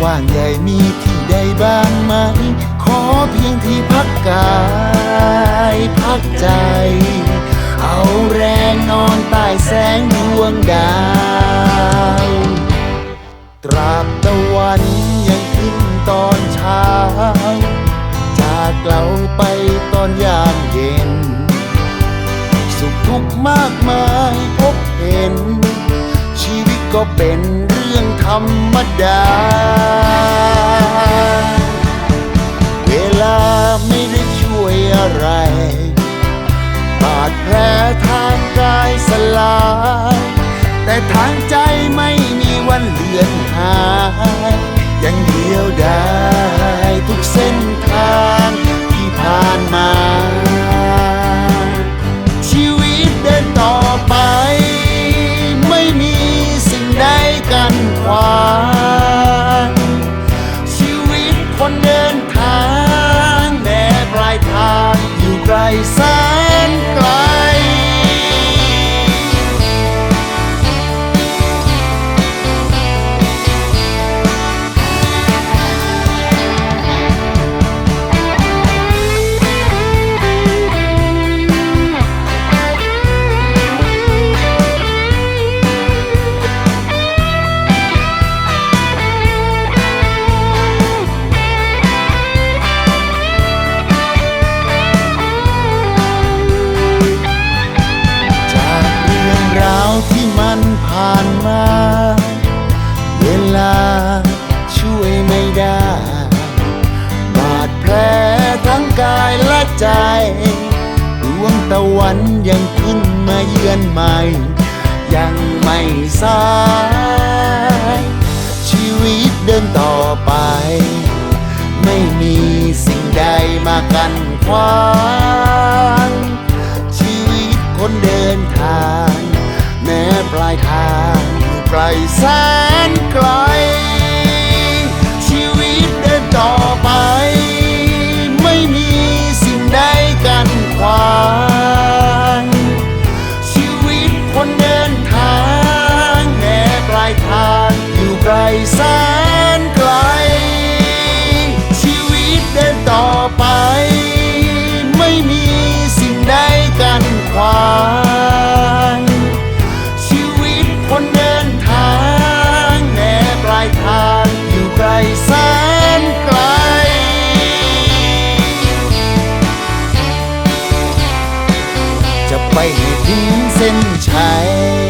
กว้างใหญ่มีที่ใดบ้างไหม ขอเพียงที่พักกาย พักใจ เอาแรงนอนใต้แสงดวงดาว ตราบตะวันยังขึ้นตอนเช้า จากเราไปตอนยามเย็น สุขทุกข์มากมายพบเห็น ชีวิตก็เป็น รื่องธรรมดา เวลาไม่ได้ช่วยอะไรบาดแผลทางกายสลายแต่ทางใจ งกายและใจดวงตะวันยังขึ้นมาเยือนใหม่ ยังไม่สาย ชีวิตเดินต่อไป ไม่มีสิ่งใดมากันขวางชีวิตคนเดินทาง แม้ปลายทางอยู่ไกลแสน นชัย